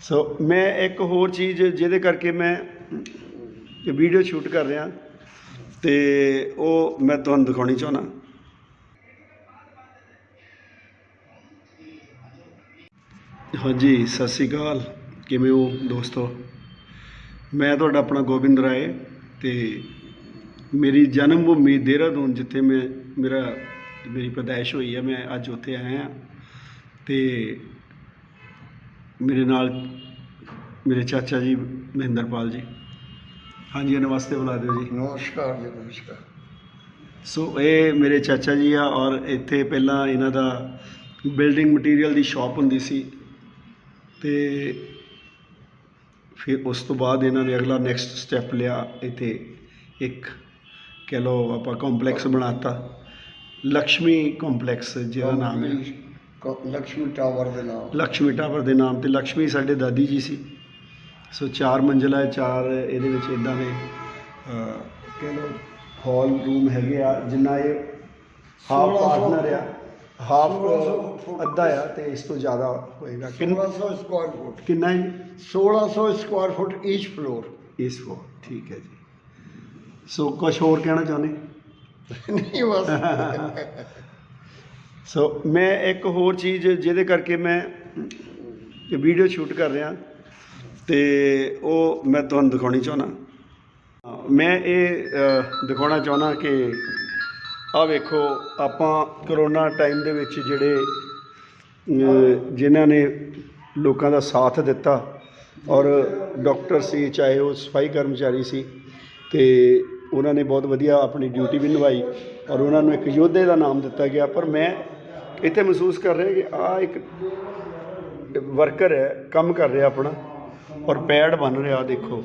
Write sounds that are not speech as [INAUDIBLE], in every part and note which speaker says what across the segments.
Speaker 1: ਸੋ ਮੈਂ ਇੱਕ ਹੋਰ ਚੀਜ਼ ਜਿਹਦੇ ਕਰਕੇ ਮੈਂ ਵੀਡੀਓ ਸ਼ੂਟ ਕਰ ਰਿਹਾ ਤੇ ਉਹ ਮੈਂ ਤੁਹਾਨੂੰ ਦਿਖਾਉਣੀ ਚਾਹੁੰਦਾ। ਹਾਂਜੀ, ਸਤਿ ਸ਼੍ਰੀ ਅਕਾਲ। ਕਿਵੇਂ ਹੋ ਦੋਸਤੋ? ਮੈਂ ਤੁਹਾਡਾ ਆਪਣਾ ਗੋਬਿੰਦ ਰਾਏ ਤੇ ਮੇਰੀ ਜਨਮ ਭੂਮੀ ਦੇਹਰਾਦੂਨ, ਜਿੱਥੇ ਮੈਂ, ਮੇਰਾ, ਮੇਰੀ ਪੈਦਾਇਸ਼ ਹੋਈ ਹੈ, ਮੈਂ ਅੱਜ ਉੱਥੇ ਆਇਆ ਹਾਂ ਤੇ ਮੇਰੇ ਨਾਲ ਮੇਰੇ ਚਾਚਾ ਜੀ ਮਹਿੰਦਰਪਾਲ ਜੀ। ਹਾਂਜੀ ਨਮਸਤੇ ਬੁਲਾ ਦਿਓ ਜੀ।
Speaker 2: ਨਮਸਕਾਰ ਜੀ ਨਮਸਕਾਰ।
Speaker 1: ਸੋ ਇਹ ਮੇਰੇ ਚਾਚਾ ਜੀ ਆ ਔਰ ਇੱਥੇ ਪਹਿਲਾਂ ਇਹਨਾਂ ਦਾ ਬਿਲਡਿੰਗ ਮਟੀਰੀਅਲ ਦੀ ਸ਼ਾਪ ਹੁੰਦੀ ਸੀ ਤੇ ਫਿਰ ਉਸ ਤੋਂ ਬਾਅਦ ਇਹਨਾਂ ਨੇ ਅਗਲਾ ਨੈਕਸਟ ਸਟੈਪ ਲਿਆ ਇੱਥੇ ਇੱਕ ਕਹਿ ਲਓ ਆਪਾਂ ਕੰਪਲੈਕਸ ਬਣਾਤਾ। ਲక్ష్ਮੀ ਕੰਪਲੈਕਸ ਜਿਹਦਾ ਨਾਮ ਹੈ।
Speaker 2: ਕ- ਲక్ష్ਮੀ ਟਾਵਰ ਦੇ ਨਾਮ
Speaker 1: ਲక్ష్ਮੀ ਟਾਵਰ ਦੇ ਨਾਮ ਤੇ। ਲక్ష్ਮੀ ਸਾਡੇ ਦਾਦੀ ਜੀ ਸੀ। ਸੋ ਚਾਰ ਮੰਜ਼ਲਾ ਹੈ ਚਾਰ ਇਹਦੇ ਵਿੱਚ ਇਦਾਂ ਦੇ ਅਹ, ਕਹਿ ਹਾਲ ਰੂਮ ਹੈਗੇ ਆ ਜਿੰਨਾ ਇਹ ਹਾਫ
Speaker 2: 1600
Speaker 1: ਪਾਰਟਨਰ ਆ ਹਾਫ ਅੱਧਾ ਆ ਤੇ ਇਸ ਤੋਂ ਜ਼ਿਆਦਾ ਹੋਏਗਾ। ਕਿੰਨਾ
Speaker 2: 1600 ਸਕੁਆਇਰ ਫੁੱਟ
Speaker 1: ਕਿੰਨਾ ਜੀ?
Speaker 2: 1600 ਸਕੁਆਇਰ ਫੁੱਟ ਈਚ ਫਲੋਰ
Speaker 1: ਇਸ ਫਲੋਰ ਠੀਕ ਹੈ ਜੀ। ਸੋ ਕੁਝ ਹੋਰ ਕਹਿਣਾ ਚਾਹੁੰਦੇ? [LAUGHS]
Speaker 2: ਨਹੀਂ ਬਸ। [LAUGHS]
Speaker 1: ਸੋ ਮੈਂ ਇੱਕ ਹੋਰ ਚੀਜ਼ ਜਿਹਦੇ ਕਰਕੇ ਮੈਂ ਵੀਡੀਓ ਸ਼ੂਟ ਕਰ ਰਿਹਾ ਤੇ ਉਹ ਮੈਂ ਤੁਹਾਨੂੰ ਦਿਖਾਉਣੀ ਚਾਹੁੰਦਾ। ਮੈਂ ਇਹ ਦਿਖਾਉਣਾ ਚਾਹੁੰਦਾ ਕਿ ਆ ਵੇਖੋ, ਆਪਾਂ ਕਰੋਨਾ ਟਾਈਮ ਦੇ ਵਿੱਚ ਜਿਹੜੇ ਜਿਨ੍ਹਾਂ ਨੇ ਲੋਕਾਂ ਦਾ ਸਾਥ ਦਿੱਤਾ ਔਰ ਡਾਕਟਰ ਸੀ, ਚਾਹੇ ਉਹ ਸਫ਼ਾਈ ਕਰਮਚਾਰੀ ਸੀ ਤੇ ਉਹਨਾਂ ਨੇ ਬਹੁਤ ਵਧੀਆ ਆਪਣੀ ਡਿਊਟੀ ਵੀ ਨਿਭਾਈ ਔਰ ਉਹਨਾਂ ਨੂੰ ਇੱਕ ਯੋਧੇ ਦਾ ਨਾਮ ਦਿੱਤਾ ਗਿਆ। ਪਰ ਮੈਂ ਇੱਥੇ ਮਹਿਸੂਸ ਕਰ ਰਿਹਾ ਕਿ ਆ ਇੱਕ ਵਰਕਰ ਹੈ, ਕੰਮ ਕਰ ਰਿਹਾ ਆਪਣਾ ਔਰ ਪੈੜ ਬਣ ਰਿਹਾ ਦੇਖੋ।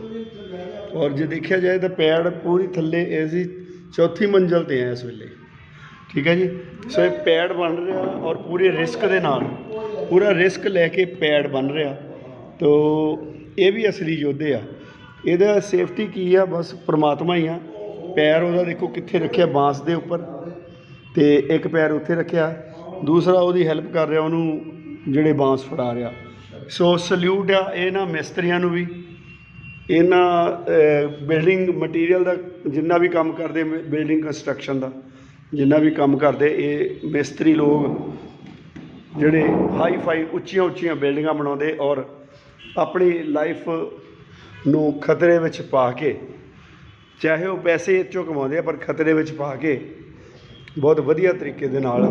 Speaker 1: ਔਰ ਜੇ ਦੇਖਿਆ ਜਾਏ ਤਾਂ ਪੈੜ ਪੂਰੀ ਥੱਲੇ ਅਸੀਂ ਚੌਥੀ ਮੰਜ਼ਲ ਤੇ ਹੈ ਇਸ ਵੇਲੇ। ਠੀਕ ਹੈ ਜੀ? ਸੋ ਇਹ ਪੈੜ ਬਣ ਰਿਹਾ ਔਰ ਪੂਰੇ ਰਿਸਕ ਦੇ ਨਾਲ, ਪੂਰਾ ਰਿਸਕ ਲੈ ਕੇ ਪੈੜ ਬਣ ਰਿਹਾ। ਤੋ, ਇਹ ਵੀ ਅਸਲੀ ਯੋਧੇ ਆ। ਇਹਦਾ ਸੇਫਟੀ ਕੀ ਆ? ਬਸ ਪ੍ਰਮਾਤਮਾ ਹੀ ਆ। ਪੈਰ ਉਹਦਾ ਦੇਖੋ ਕਿੱਥੇ ਰੱਖਿਆ? ਬਾਂਸ ਦੇ ਉੱਪਰ। ਤੇ ਇੱਕ ਪੈਰ ਉੱਥੇ ਰੱਖਿਆ। ਦੂਸਰਾ ਉਹਦੀ ਹੈਲਪ ਕਰ ਰਿਹਾ, ਉਹਨੂੰ ਜਿਹੜੇ ਬਾਂਸ ਫੜਾ ਰਿਹਾ। ਸੋ ਸਲੂਟ ਆ ਇਹਨਾਂ ਮਿਸਤਰੀਆਂ ਨੂੰ ਵੀ। ਇਹਨਾਂ ਬਿਲਡਿੰਗ ਮਟੀਰੀਅਲ ਦਾ ਜਿੰਨਾ ਵੀ ਕੰਮ ਕਰਦੇ ਬਿਲਡਿੰਗ ਕੰਸਟਰਕਸ਼ਨ ਦਾ, ਜਿੰਨਾ ਵੀ ਕੰਮ ਕਰਦੇ, ਇਹ ਮਿਸਤਰੀ ਲੋਕ ਜਿਹੜੇ ਹਾਈ ਫਾਈ ਉੱਚੀਆਂ ਉੱਚੀਆਂ ਬਿਲਡਿੰਗਾਂ ਬਣਾਉਂਦੇ ਔਰ ਆਪਣੀ ਲਾਈਫ ਨੂੰ ਖਤਰੇ ਵਿੱਚ ਪਾ ਕੇ, ਚਾਹੇ ਉਹ ਪੈਸੇ ਇਹ 'ਚੋਂ ਕਮਾਉਂਦੇ ਆ, ਪਰ ਖਤਰੇ ਵਿੱਚ ਪਾ ਕੇ ਬਹੁਤ ਵਧੀਆ ਤਰੀਕੇ ਦੇ ਨਾਲ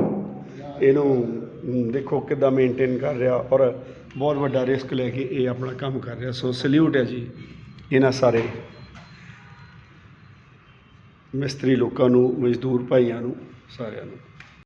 Speaker 1: ਇਹਨੂੰ ਦੇਖੋ ਕਿੱਦਾਂ ਮੇਨਟੇਨ ਕਰ ਰਿਹਾ ਔਰ ਬਹੁਤ ਵੱਡਾ ਰਿਸਕ ਲੈ ਕੇ ਇਹ ਆਪਣਾ ਕੰਮ ਕਰ ਰਿਹਾ। ਸੋ ਸਲੂਟ ਹੈ ਜੀ ਇਹਨਾਂ ਸਾਰੇ ਮਿਸਤਰੀ ਲੋਕਾਂ ਨੂੰ, ਮਜ਼ਦੂਰ ਭਾਈਆਂ ਨੂੰ, ਸਾਰਿਆਂ ਨੂੰ।